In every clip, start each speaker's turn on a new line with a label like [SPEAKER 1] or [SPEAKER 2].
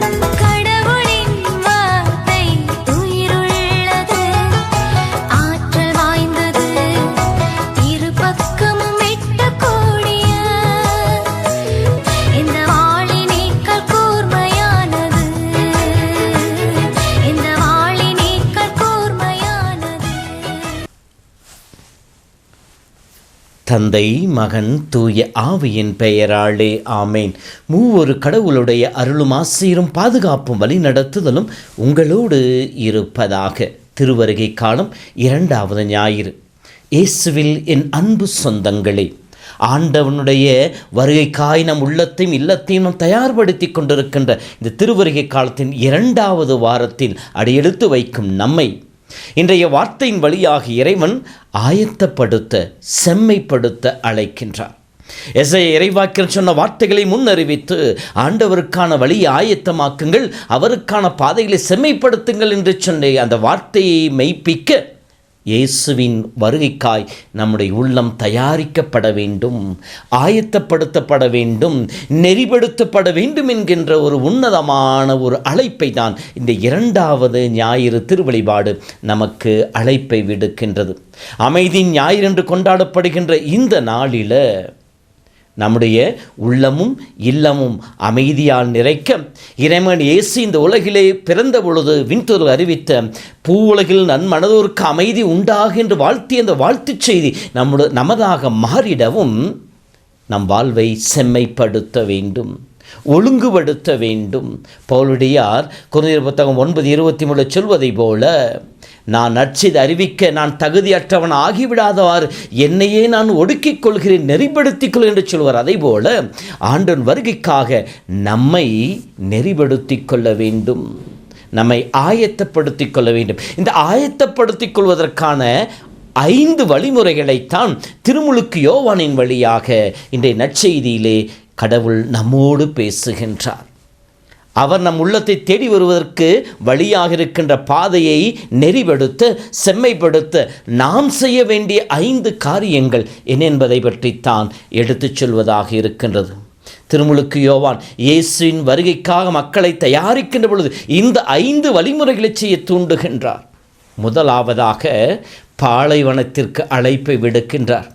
[SPEAKER 1] Thank you.
[SPEAKER 2] தந்தை மகன் தூய ஆவியின் பெயராளே ஆமேன். மூவொரு கடவுளுடைய அருளும் ஆசிரியரும் பாதுகாப்பும் வழி நடத்துதலும் உங்களோடு இருப்பதாக திருவருகை காலம் இரண்டாவது ஞாயிறு. இயேசுவில் என் அன்பு சொந்தங்களே ஆண்டவனுடைய வருகைக்காய் நம் உள்ளத்தையும் இல்லத்தையும் நாம் தயார்படுத்தி கொண்டிருக்கின்ற இந்த திருவருகை காலத்தின் இரண்டாவது வாரத்தில் அடியெடுத்து வைக்கும் நம்மை இன்றைய வார்த்தையின் வழியாக இறைவன் ஆயத்தப்படுத்த செம்மைப்படுத்த அழைக்கின்றார். எசை இறைவாக்கில் சொன்ன வார்த்தைகளை முன்னறிவித்து ஆண்டவருக்கான வழியை ஆயத்தமாக்குங்கள் அவருக்கான பாதைகளை செம்மைப்படுத்துங்கள் என்று சொன்ன அந்த வார்த்தையை மெய்ப்பிக்க இயேசுவின் வருகைக்காய் நம்முடைய உள்ளம் தயாரிக்கப்பட வேண்டும் ஆயத்தப்படுத்தப்பட வேண்டும் நெறிப்படுத்தப்பட வேண்டும் என்கின்ற ஒரு உன்னதமான ஒரு அழைப்பை தான் இந்த இரண்டாவது ஞாயிறு திருவழிபாடு நமக்கு அழைப்பை விடுக்கின்றது. அமைதியின் ஞாயிறு என்று கொண்டாடப்படுகின்ற இந்த நாளில் நம்முடைய உள்ளமும் இல்லமும் அமைதியால் நிறைக்க இறைவன் இயேசு இந்த உலகிலே பிறந்த பொழுது விண்தொரு அறிவித்த பூ உலகில் நன்மனதோருக்கு அமைதி உண்டாக என்று வாழ்த்திய அந்த வாழ்த்துச் செய்தி நம்முடைய நமதாக மாறிடவும் நம் வாழ்வை செம்மைப்படுத்த வேண்டும் ஒழுங்குபடுத்த வேண்டும். பவுலுடையார் குறுநீர் புத்தகம் ஒன்பது இருபத்தி மூணு சொல்வதை போல நான் நற்செய்தி அறிவிக்க நான் தகுதியற்றவன் ஆகிவிடாதவாறு என்னையே நான் ஒடுக்கிக் கொள்கிறேன் நெறிப்படுத்திக் கொள் என்று சொல்வார். அதே போல ஆண்டவன் வருகைக்காக நம்மை நெறிப்படுத்திக் கொள்ள வேண்டும். நம்மை ஆயத்தப்படுத்திக் கொள்ள வேண்டும். இந்த ஆயத்தப்படுத்திக் கொள்வதற்கான ஐந்து வழிமுறைகளைத்தான் திருமுழுக்கு யோவானின் வழியாக இன்றைய நற்செய்தியிலே கடவுள் நம்மோடு பேசுகின்றார். அவர் நம் உள்ளத்தை தேடி வருவதற்கு வழியாக இருக்கின்ற பாதையை நெறிப்படுத்த செம்மைப்படுத்த நாம் செய்ய வேண்டிய ஐந்து காரியங்கள் என்ன என்பதை பற்றித்தான் எடுத்துச் சொல்வதாக இருக்கின்றது. திருமுழுக்கு யோவான் இயேசுவின் வருகைக்காக மக்களை தயாரிக்கின்ற பொழுது இந்த ஐந்து வழிமுறைகளை செய்ய தூண்டுகின்றார். முதலாவதாக பாலைவனத்திற்கு அழைப்பை விடுக்கின்றார்.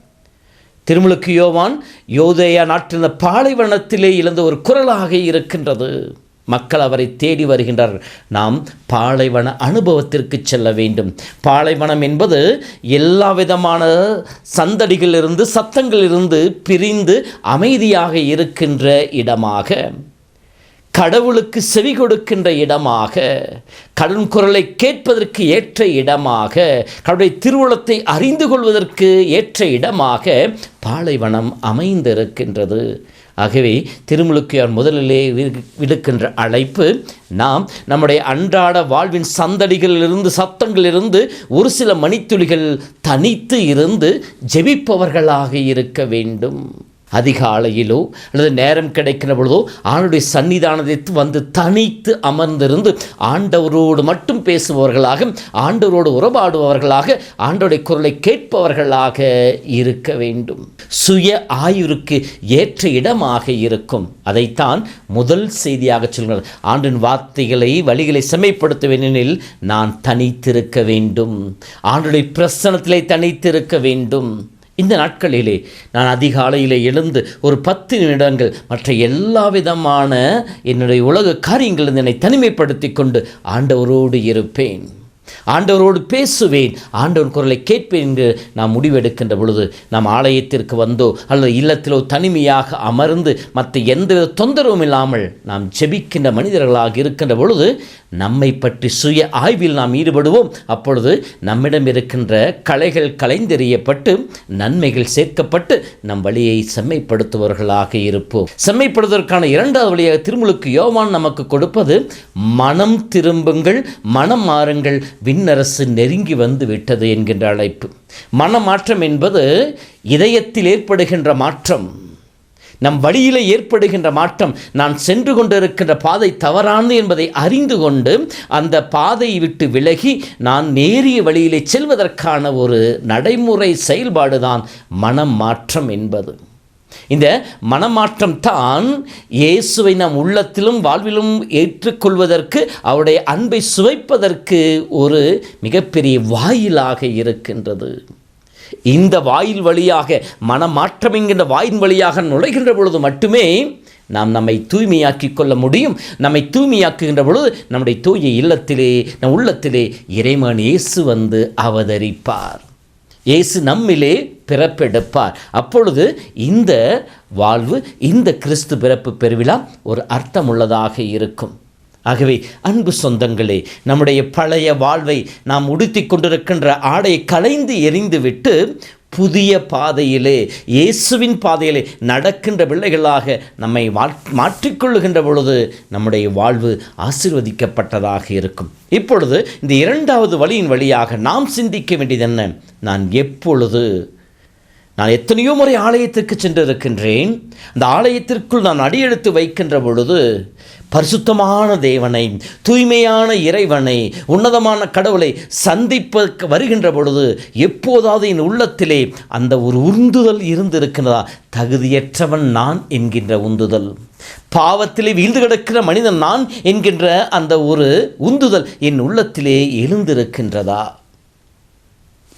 [SPEAKER 2] திருமுழுக்கு யோவான் யோதேயா நாட்டின் பாலைவனத்திலே இழந்த ஒரு குரலாக இருக்கின்றது. மக்கள் அவரை தேடி வருகின்றார். நாம் பாலைவன அனுபவத்திற்கு செல்ல வேண்டும். பாலைவனம் என்பது எல்லா விதமான சந்தடிகளிலிருந்து சத்தங்களிலிருந்து பிரிந்து அமைதியாக இருக்கின்ற இடமாக. கடவுளுக்கு செவி கொடுக்கின்ற இடமாக கடன் குரலை கேட்பதற்கு ஏற்ற இடமாக கடவுளுடைய திருவுளத்தை அறிந்து கொள்வதற்கு ஏற்ற இடமாக பாலைவனம் அமைந்திருக்கின்றது. ஆகவே திருமுழுக்கையார் முதலிலே விடுக்கின்ற அழைப்பு நாம் நம்முடைய அன்றாட வாழ்வின் சந்தடிகளிலிருந்து சத்தங்களிலிருந்து ஒரு சில மணித்துளிகள் தனித்து இருந்து ஜெபிப்பவர்களாக இருக்க வேண்டும். அதிகாலையிலோ அல்லது நேரம் கிடைக்கிற பொழுதோ ஆண்டுடைய சன்னிதானத்தை வந்து தனித்து அமர்ந்திருந்து ஆண்டவரோடு மட்டும் பேசுபவர்களாக ஆண்டவரோடு உறவாடுபவர்களாக ஆண்டோடைய குரலை கேட்பவர்களாக இருக்க வேண்டும். சுய ஆயுருக்கு ஏற்ற இடமாக இருக்கும். அதைத்தான் முதல் செய்தியாக சொல்கிறார். ஆண்டின் வார்த்தைகளை வழிகளை செம்மைப்படுத்த நான் தனித்திருக்க வேண்டும். ஆண்டுடைய பிரசனத்திலே தனித்திருக்க வேண்டும். இந்த நாட்களிலே நான் அதிகாலையிலே எழுந்து ஒரு பத்து நிமிடங்கள் மற்ற எல்லா விதமான என்னுடைய உலக காரியங்கள் என்னை தனிமைப்படுத்தி கொண்டு ஆண்டவரோடு இருப்பேன். ஆண்டவரோடு பேசுவேன். ஆண்டவன் குரலை கேட்பேன் என்று நாம் முடிவெடுக்கின்ற பொழுது நாம் ஆலயத்திற்கு வந்தோ அல்லது இல்லத்திலோ தனிமையாக அமர்ந்து மற்ற எந்த தொந்தரவும் இல்லாமல் நாம் ஜெபிக்கின்ற மனிதர்களாக இருக்கின்ற பொழுது நம்மை பற்றி சுய ஆய்வில் நாம் ஈடுபடுவோம். அப்பொழுது நம்மிடம் இருக்கின்ற கலைகள் கலைந்தெறியப்பட்டு நன்மைகள் சேர்க்கப்பட்டு நம் வழியை செம்மைப்படுத்துபவர்களாக இருப்போம். செம்மைப்படுவதற்கான இரண்டாவது வழியாக திருமுழுக்கு யோவான் நமக்கு கொடுப்பது மனம் திரும்புங்கள் மனம் மாறுங்கள் விண்ணரசு நெருங்கி வந்து விட்டது என்கின்ற அழைப்பு. மனமாற்றம் என்பது இதயத்தில் ஏற்படுகின்ற மாற்றம். நம் வழியில் ஏற்படுகின்ற மாற்றம் நான் சென்று கொண்டிருக்கின்ற பாதை தவறானது என்பதை அறிந்து கொண்டு அந்த பாதையை விட்டு விலகி நான் நேரிய வழியிலே செல்வதற்கான ஒரு நடைமுறை செயல்பாடுதான் மனம் மாற்றம் என்பது. இந்த மனமாற்றம் தான் இயேசுவை நம் உள்ளத்திலும் வாழ்விலும் ஏற்றுக்கொள்வதற்கு அவருடைய அன்பை சுவைப்பதற்கு ஒரு மிகப்பெரிய வாயிலாக இருக்கின்றது. இந்த வாயில் வழியாக மனமாற்றம் என்கின்ற வாயின் வழியாக நுழைகின்ற பொழுது மட்டுமே நாம் நம்மை தூய்மையாக்கிக் கொள்ள முடியும். நம்மை தூய்மையாக்குகின்ற பொழுது நம்முடைய தூய இல்லத்திலே நம் உள்ளத்திலே இறைமன் இயேசு வந்து அவதரிப்பார். இயேசு நம்மிலே பிறப்பெடுப்பார். அப்பொழுது இந்த வாழ்வு இந்த கிறிஸ்து பிறப்பு பெருவிழா ஒரு அர்த்தமுள்ளதாக இருக்கும். ஆகவே அன்பு சொந்தங்களே நம்முடைய பழைய வாழ்வை நாம் உடுத்தி கொண்டிருக்கின்ற ஆடை கலைந்து எறிந்துவிட்டு புதிய பாதையிலே இயேசுவின் பாதையிலே நடக்கின்ற பிள்ளைகளாக நம்மை மாற்றிக்கொள்ளுகின்ற பொழுது நம்முடைய வாழ்வு ஆசிர்வதிக்கப்பட்டதாக இருக்கும். இப்பொழுது இந்த இரண்டாவது வழியின் வழியாக நாம் சிந்திக்க வேண்டியது என்ன? நான் எப்பொழுது நான் எத்தனையோ முறை ஆலயத்திற்கு சென்றிருக்கின்றேன். அந்த ஆலயத்திற்குள் நான் அடியெடுத்து வைக்கின்ற பொழுது பரிசுத்தமான தேவனை தூய்மையான இறைவனை உன்னதமான கடவுளை சந்திப்பதற்கு வருகின்ற பொழுது எப்போதாவது என் உள்ளத்திலே அந்த ஒரு உந்துதல் இருந்திருக்கிறதா? தகுதியற்றவன் நான் என்கின்ற உந்துதல். பாவத்திலே வீழ்ந்து கிடக்கிற மனிதன் நான் என்கின்ற அந்த ஒரு உந்துதல் என் உள்ளத்திலே எழுந்திருக்கின்றதா?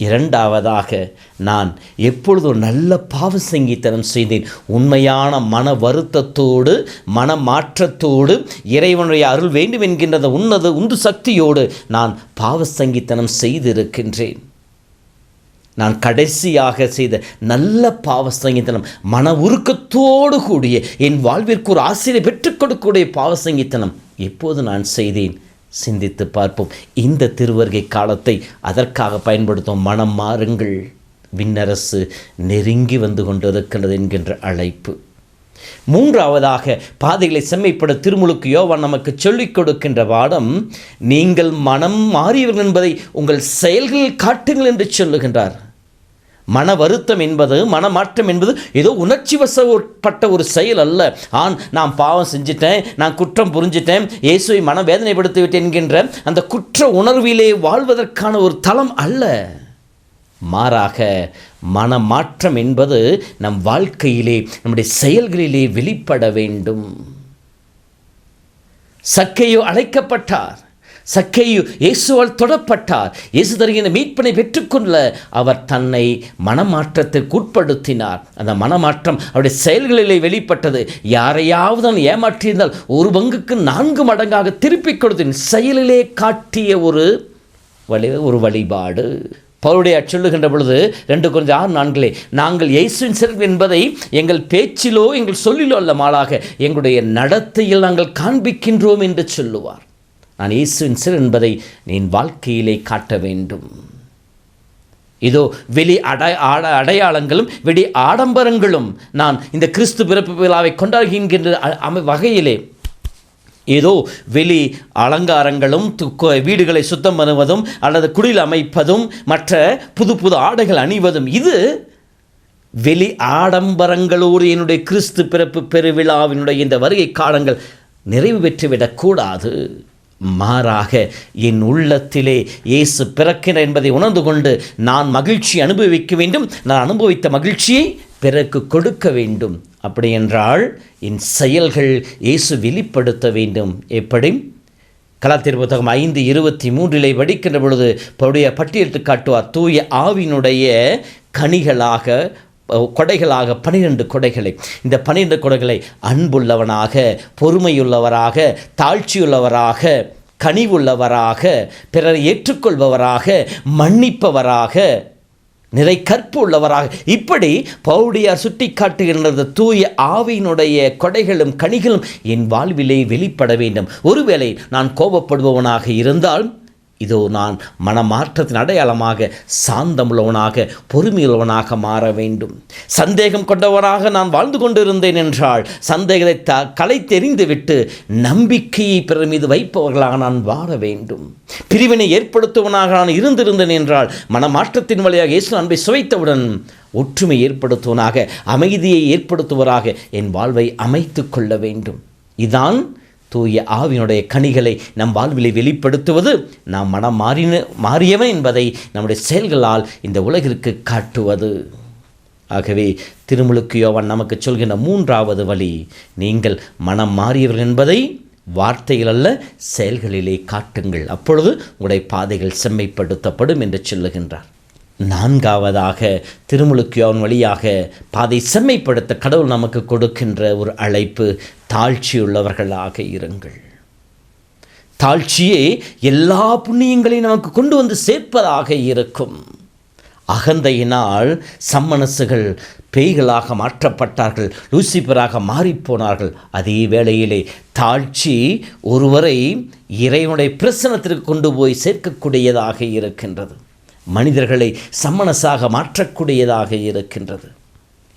[SPEAKER 2] இரண்டாவதாக நான் எப்பொழுது ஒரு நல்ல பாவ சங்கீதனம் செய்தேன். உண்மையான மன வருத்தத்தோடு மன மாற்றத்தோடு இறைவனுடைய அருள் வேண்டும் என்கின்றத உன்னத உந்து சக்தியோடு நான் பாவ சங்கீதனம் செய்திருக்கின்றேன். நான் கடைசியாக செய்த நல்ல பாவ சங்கீதனம் மன உருக்கத்தோடு கூடிய என் வாழ்விற்கு ஒரு ஆசிரியை பெற்றுக் கொடுக்கக்கூடிய பாவ சங்கீதனம் எப்போது நான் செய்தேன்? சிந்தித்து பார்ப்போம். இந்த திருவருகை காலத்தை அதற்காக பயன்படுத்தும் மனம் மாறுங்கள். விண்ணரசு நெருங்கி வந்து கொண்டிருக்கிறது என்கின்ற அழைப்பு. மூன்றாவதாக பாதைகளை செம்மைப்பட திருமுழுக்கு யோவான் நமக்கு சொல்லிக் கொடுக்கின்ற பாடம் நீங்கள் மனம் மாறியவர்கள் என்பதை உங்கள் செயல்களில் காட்டுங்கள் என்று சொல்லுகின்றார். மன வருத்தம் என்பது மனமாற்றம் என்பது ஏதோ உணர்ச்சி வசப்பட்ட ஒரு செயல் அல்ல. ஆண் நான் பாவம் செஞ்சிட்டேன் நான் குற்றம் புரிஞ்சிட்டேன் இயேசுவை மன வேதனைப்படுத்திவிட்டேன் என்கின்ற அந்த குற்ற உணர்விலே வாழ்வதற்கான ஒரு தளம் அல்ல. மாறாக மனமாற்றம் என்பது நம் வாழ்க்கையிலே நம்முடைய செயல்களிலே வெளிப்பட வேண்டும். சக்கையோ அழைக்கப்பட்டார். சக்கேயு இயேசுவால் தொடப்பட்டார். இயேசு தருகின்ற மீட்பனை பெற்றுக்கொள்ள அவர் தன்னை மனமாற்றத்திற்கு உட்படுத்தினார். அந்த மனமாற்றம் அவருடைய செயல்களிலே வெளிப்பட்டது. யாரையாவது நான் ஏமாற்றியிருந்தால் ஒரு பங்குக்கு நான்கு மடங்காக திருப்பிக் கொடுத்தேன். செயலிலே காட்டிய ஒரு வழி ஒரு வழிபாடு. பவுடைய சொல்லுகின்ற பொழுது ரெண்டு கொஞ்சம் ஆறு நான்களே நாங்கள் இயேசுவின் சிறப்பு என்பதை எங்கள் பேச்சிலோ எங்கள் சொல்லிலோ அல்ல மாளாக எங்களுடைய நடத்தையில் நாங்கள் காண்பிக்கின்றோம் என்று சொல்லுவார். நான் இயேசுவின் சிறு என்பதை நீ வாழ்க்கையிலே காட்ட வேண்டும். இதோ வெளி அடை ஆட அடையாளங்களும் வெளி ஆடம்பரங்களும் நான் இந்த கிறிஸ்து பிறப்பு விழாவை கொண்டாடுகின்ற அமை வகையிலே ஏதோ வெளி அலங்காரங்களும் வீடுகளை சுத்தம் பண்ணுவதும் அல்லது குடில் அமைப்பதும் மற்ற புது புது ஆடைகள் அணிவதும் இது வெளி ஆடம்பரங்களோடு என்னுடைய கிறிஸ்து பிறப்பு பெருவிழாவினுடைய இந்த வருகை காலங்கள் நிறைவு பெற்றுவிடக்கூடாது மாறாக என் உள்ளத்திலே இயேசு பிறக்கிறார் என்பதை உணர்ந்து கொண்டு நான் மகிழ்ச்சி அனுபவிக்க வேண்டும். நான் அனுபவித்த மகிழ்ச்சியை பிறகு கொடுக்க வேண்டும். அப்படி என்றால் என் செயல்கள் இயேசு வெளிப்படுத்த வேண்டும். எப்படி? கலாத்திர புத்தகம் ஐந்து இருபத்தி மூன்றிலே வடிக்கின்ற பொழுது பவுடைய பட்டியலிட்டு காட்டுவார் தூய ஆவினுடைய கனிகளாக கொடைகளாக பனிரெண்டு கொடைகளை. இந்த பனிரெண்டு கொடைகளை அன்புள்ளவனாக பொறுமையுள்ளவராக தாழ்ச்சியுள்ளவராக கனிவுள்ளவராக பிறரை ஏற்றுக்கொள்பவராக மன்னிப்பவராக நிறை கற்பு உள்ளவராக. இப்படி பவுடியார் சுட்டி காட்டுகின்றது தூய ஆவியினுடைய கொடைகளும் கனிகளும் என் வாழ்விலே வெளிப்பட வேண்டும். ஒருவேளை நான் கோபப்படுபவனாக இருந்தால் இதோ நான் மனமாற்றத்தின் அடையாளமாக சாந்தமுள்ளவனாக பொறுமையுள்ளவனாக மாற வேண்டும். சந்தேகம் கொண்டவராக நான் வாழ்ந்து கொண்டிருந்தேன் என்றால் சந்தேகத்தை த கலை தெரிந்துவிட்டு நம்பிக்கையை பிறர் மீது வைப்பவர்களாக நான் வாழ வேண்டும். பிரிவினை ஏற்படுத்துவனாக நான் இருந்திருந்தேன் என்றால் மனமாற்றத்தின் வழியாக இயேசு அன்பை சுவைத்தவுடன் ஒற்றுமை ஏற்படுத்துவனாக அமைதியை ஏற்படுத்துவராக என் வாழ்வை அமைத்து கொள்ள வேண்டும். இதான் தூய ஆவினுடைய கனிகளை நம் வாழ்விலை வெளிப்படுத்துவது நாம் மனம் மாறின மாறியவன் என்பதை நம்முடைய செயல்களால் இந்த உலகிற்கு காட்டுவது. ஆகவே திருமுழுக்கு யோவன் நமக்கு சொல்கின்ற மூன்றாவது வழி நீங்கள் மனம் மாறியவர்கள் என்பதை வார்த்தைகள் அல்ல செயல்களிலே காட்டுங்கள். அப்பொழுது உங்களுடைய பாதைகள் செம்மைப்படுத்தப்படும் என்று சொல்லுகின்றார். நான்காவதாக திருமுழுக்கியோன் வழியாக பாதை செம்மைப்படுத்த கடவுள் நமக்கு கொடுக்கின்ற ஒரு அழைப்பு தாழ்ச்சியுள்ளவர்களாக இருங்கள். தாழ்ச்சியே எல்லா புண்ணியங்களையும் நமக்கு கொண்டு வந்து சேர்ப்பதாக இருக்கும். அகந்தையினால் சம்மனசுகள் பேய்களாக மாற்றப்பட்டார்கள் லூசிபராக மாறிப்போனார்கள். அதே வேளையிலே தாழ்ச்சி ஒருவரை இறைவனுடைய பிரசனத்திற்கு கொண்டு போய் சேர்க்கக்கூடியதாக இருக்கின்றது. மனிதர்களை சம்மனசாக மாற்றக்கூடியதாக இருக்கின்றது.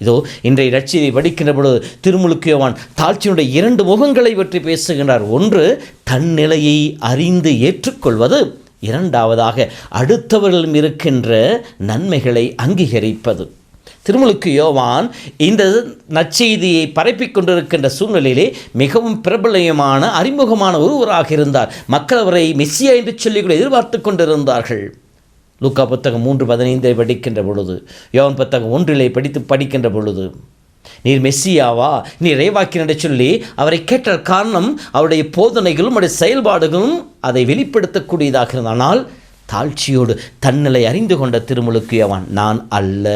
[SPEAKER 2] இதோ இன்றைய ரட்சியை படிக்கின்ற பொழுது திருமுழுக்கியவான் தாழ்ச்சியினுடைய இரண்டு முகங்களை பற்றி பேசுகின்றார். ஒன்று தன் நிலையை அறிந்து ஏற்றுக்கொள்வது. இரண்டாவதாக அடுத்தவர்களும் இருக்கின்ற நன்மைகளை அங்கீகரிப்பது. திருமுழுக்கு யோவான் இந்த நற்செய்தியை பரப்பிக் கொண்டிருக்கின்ற சூழ்நிலையிலே மிகவும் பிரபலயமான அறிமுகமான ஒருவராக இருந்தார். மக்கள் அவரை மெஸ்ஸியா என்று சொல்லிக்கூட எதிர்பார்த்து கொண்டிருந்தார்கள். லூக்கா புத்தகம் மூன்று பதினைந்தை படிக்கின்ற பொழுது யோன் புத்தகம் ஒன்றிலே படித்து படிக்கின்ற பொழுது நீர் மெஸ்ஸியாவா நீர் இறைவாக்கினரை சொல்லி அவரை கேட்ட காரணம் அவருடைய போதனைகளும் அவருடைய செயல்பாடுகளும் அதை வெளிப்படுத்தக்கூடியதாக இருந்தது. ஆனால் தாழ்ச்சியோடு தன்னிலை அறிந்து கொண்ட திருமுழுக்கு அவன் நான் அல்ல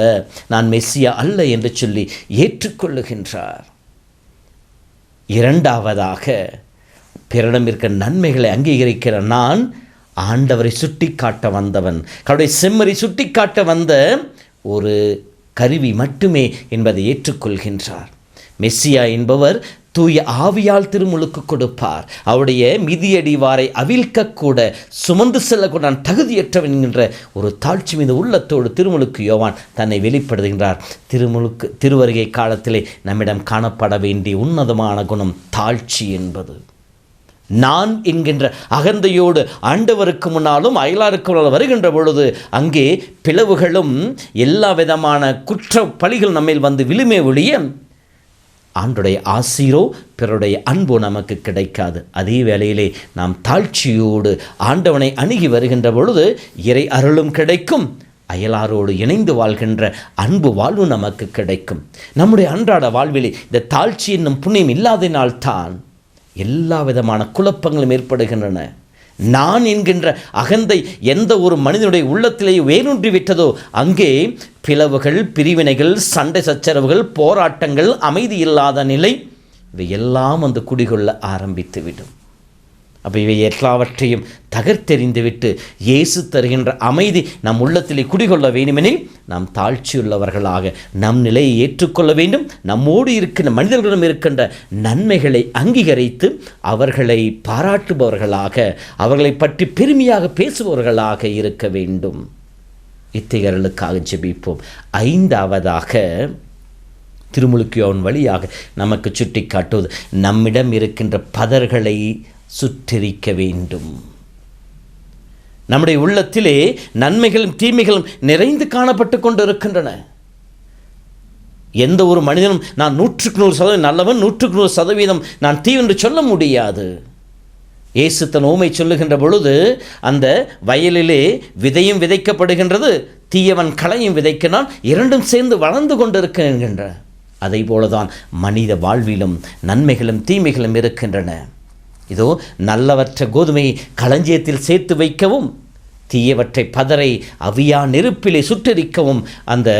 [SPEAKER 2] நான் மெஸ்ஸியா அல்ல என்று சொல்லி ஏற்றுக்கொள்ளுகின்றார் இரண்டாவதாக பிறரிடம் இருக்க நன்மைகளை அங்கீகரிக்கிற நான் ஆண்டவரை சுட்டி காட்ட வந்தவன். கடவுடைய செம்மறி சுட்டி காட்ட வந்த ஒரு கருவி மட்டுமே என்பதை ஏற்றுக்கொள்கின்றார். மெஸ்ஸியா என்பவர் தூய ஆவியால் திருமுழுக்கு கொடுப்பார். அவருடைய மிதியடிவாரை அவிழ்க்கக்கூட சுமந்து செல்லக்கூட நான் தகுதியற்றவன் என்கின்ற ஒரு தாழ்ச்சி மீது உள்ளத்தோடு திருமுழுக்கு யோவான் தன்னை வெளிப்படுத்துகின்றார். திருமுழுக்கு திருவருகை காலத்திலே நம்மிடம் காணப்பட வேண்டிய உன்னதமான குணம் தாழ்ச்சி என்பது. நான் என்கின்ற அகந்தையோடு ஆண்டவருக்கு முன்னாலும் அயலாருக்கு முன்னால் வருகின்ற பொழுது அங்கே பிளவுகளும் எல்லா விதமான குற்ற பழிகள் நம்மில் வந்து விழுமே ஒழிய ஆண்டுடைய ஆசீரோ பிறருடைய அன்போ நமக்கு கிடைக்காது. அதே வேளையிலே நாம் தாழ்ச்சியோடு ஆண்டவனை அணுகி வருகின்ற பொழுது இறை அருளும் கிடைக்கும். அயலாரோடு இணைந்து வாழ்கின்ற அன்பு வாழ்வு நமக்கு கிடைக்கும். நம்முடைய அன்றாட வாழ்விலே இந்த தாழ்ச்சி என்னும் புண்ணியம் இல்லாததினால்தான் எல்லா விதமான குழப்பங்களும் ஏற்படுகின்றன. நான் என்கின்ற அகந்தை எந்த ஒரு மனிதனுடைய உள்ளத்திலேயே வேரூன்றி விட்டதோ அங்கே பிளவுகள் பிரிவினைகள் சண்டை சச்சரவுகள் போராட்டங்கள் அமைதி இல்லாத நிலை இவை எல்லாம் வந்து குடிகொள்ள ஆரம்பித்துவிடும். அப்போ இவை எல்லாவற்றையும் தகர்த்தெறிந்துவிட்டு இயேசு தருகின்ற அமைதி நம் உள்ளத்திலே குடிகொள்ள வேண்டுமெனில் நாம் தாழ்ச்சியுள்ளவர்களாக நம் நிலையை ஏற்றுக்கொள்ள வேண்டும். நம்மோடு இருக்கின்ற மனிதர்களிடம் இருக்கின்ற நன்மைகளை அங்கீகரித்து அவர்களை பாராட்டுபவர்களாக அவர்களை பற்றி பெருமையாக பேசுபவர்களாக இருக்க வேண்டும். இத்திகர்களுக்காக ஜெபிப்போம். ஐந்தாவதாக திருமுழுக்கியோன் வழியாக நமக்கு சுட்டி காட்டுவது நம்மிடம் இருக்கின்ற பதர்களை சுற்றறிக்க வேண்டும். நம்முடைய உள்ளத்திலே நன்மைகளும் தீமைகளும் நிறைந்து காணப்பட்டு கொண்டு இருக்கின்றன எந்த ஒரு மனிதனும் நான் நூற்றுக்கு நூறு சதவீதம் நல்லவன் நூற்றுக்கு நூறு சதவீதம் நான் தீ என்று சொல்ல முடியாது. இயேசு தன் ஓமை சொல்லுகின்ற பொழுது அந்த வயலிலே விதையும் விதைக்கப்படுகின்றது தீயவன் களையும் விதைக்கினான் இரண்டும் சேர்ந்து வளர்ந்து கொண்டிருக்கின்ற அதை போலதான் மனித வாழ்விலும் நன்மைகளும் தீமைகளும் இருக்கின்றன. இதோ நல்லவற்ற கோதுமையை களஞ்சியத்தில் சேர்த்து வைக்கவும் தீயவற்றை பதரை அவியா நெருப்பிலே சுட்டரிக்கவும் அந்த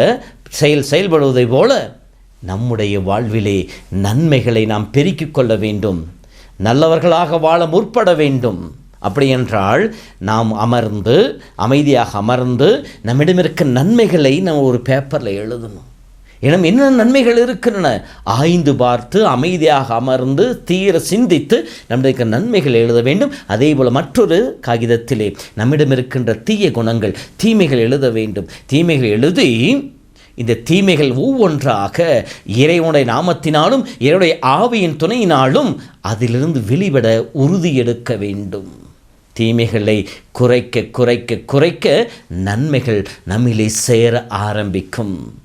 [SPEAKER 2] செயல் செயல்படுவதை போல நம்முடைய வாழ்விலே நன்மைகளை நாம் பெருக்கிக் கொள்ள வேண்டும். நல்லவர்களாக வாழ முற்பட வேண்டும். அப்படி என்றால் நாம் அமர்ந்து அமைதியாக அமர்ந்து நம்மிடம் இருக்க நன்மைகளை நம்ம ஒரு பேப்பரில் எழுதணும். எனம் என்ன நன்மைகள் இருக்கின்றன? ஆய்ந்து பார்த்து அமைதியாக அமர்ந்து தீர சிந்தித்து நம்முடைய நன்மைகள் எழுத வேண்டும். அதே போல் மற்றொரு காகிதத்திலே நம்மிடம் இருக்கின்ற தீய குணங்கள் தீமைகள் எழுத வேண்டும். தீமைகள் எழுதி இந்த தீமைகள் ஒவ்வொன்றாக இறைவனுடைய நாமத்தினாலும் இறைவனுடைய ஆவியின் துணையினாலும் அதிலிருந்து வெளிவிட உறுதி எடுக்க வேண்டும். தீமைகளை குறைக்க குறைக்க குறைக்க நன்மைகள் நம்மிலே சேர ஆரம்பிக்கும்.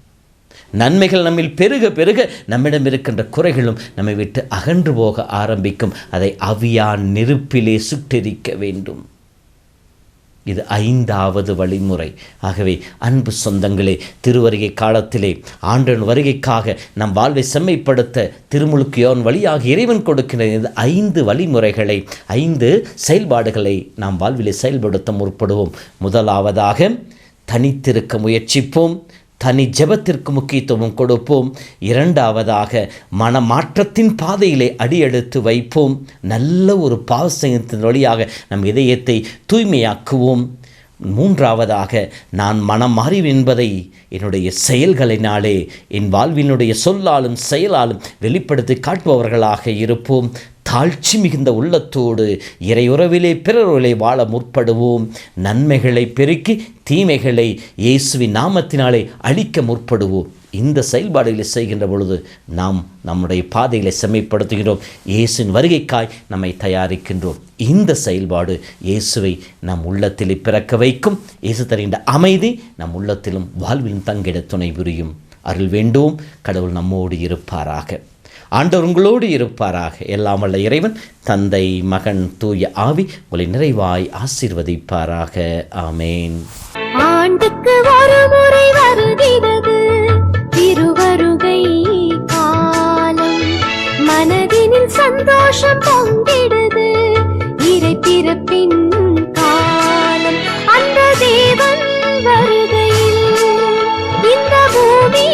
[SPEAKER 2] நன்மைகள் நம்மில் பெருக பெருக நம்மிடம் இருக்கின்ற குறைகளும் நம்மை விட்டு அகன்று போக ஆரம்பிக்கும். அதை அவியான் நெருப்பிலே சுட்டெரிக்க வேண்டும். இது ஐந்தாவது வழிமுறை. ஆகவே அன்பு சொந்தங்களே திருவருகை காலத்திலே ஆண்டவன் வருகைக்காக நம் வாழ்வை செம்மைப்படுத்த திருமுழுக்கியோன் வழியாக இறைவன் கொடுக்கிற இந்த ஐந்து வழிமுறைகளை ஐந்து செயல்பாடுகளை நாம் வாழ்விலே செயல்படுத்த முற்படுவோம். முதலாவதாக தனித்திருக்க முயற்சிப்போம். தனி ஜெபத்திற்கு முக்கியத்துவம் கொடுப்போம். இரண்டாவதாக மனமாற்றத்தின் பாதையிலே அடியெடுத்து வைப்போம். நல்ல ஒரு பாவசங்கத்தின் வழியாக நம் இதயத்தை தூய்மையாக்குவோம். மூன்றாவதாக நான் மனம் மாறி என்பதை என்னுடைய செயல்களினாலே என் வாழ்வினுடைய சொல்லாலும் செயலாலும் வெளிப்படுத்தி காட்டுபவர்களாக இருப்போம். தாழ்ச்சி மிகுந்த உள்ளத்தோடு இறையுறவிலே பிறருளை வாழ முற்படுவோம். நன்மைகளை பெருக்கி தீமைகளை இயேசுவின் நாமத்தினாலே அழிக்க முற்படுவோம். இந்த செயல்பாடுகளை செய்கின்ற பொழுது நாம் நம்முடைய பாதைகளை செம்மைப்படுத்துகிறோம். இயேசுவின் வருகைக்காய் நம்மை தயாரிக்கின்றோம். இந்த செயல்பாடு இயேசுவை நம் உள்ளத்திலே பிறக்க வைக்கும். இயேசு தருகின்ற அமைதி நம் உள்ளத்திலும் வாழ்விலும் தங்கிட துணை புரியும். அருள் வேண்டும் கடவுள் நம்மோடு இருப்பாராக. ஆண்டவர் உங்களோடு இருப்பாராக. எல்லாம் வல்ல இறைவன் தந்தை மகன் தூய ஆவி உங்களை நிறைவாய் ஆசீர்வதிப்பாராக. ஆமேன்.
[SPEAKER 1] ஆண்டுக்கு ஒரு திருவருகை காலம். மனதினில் சந்தோஷம் பொங்கிடுது இறை பிறப்பின் காலம். அந்த தேவன் வருகையில் இந்த பூமி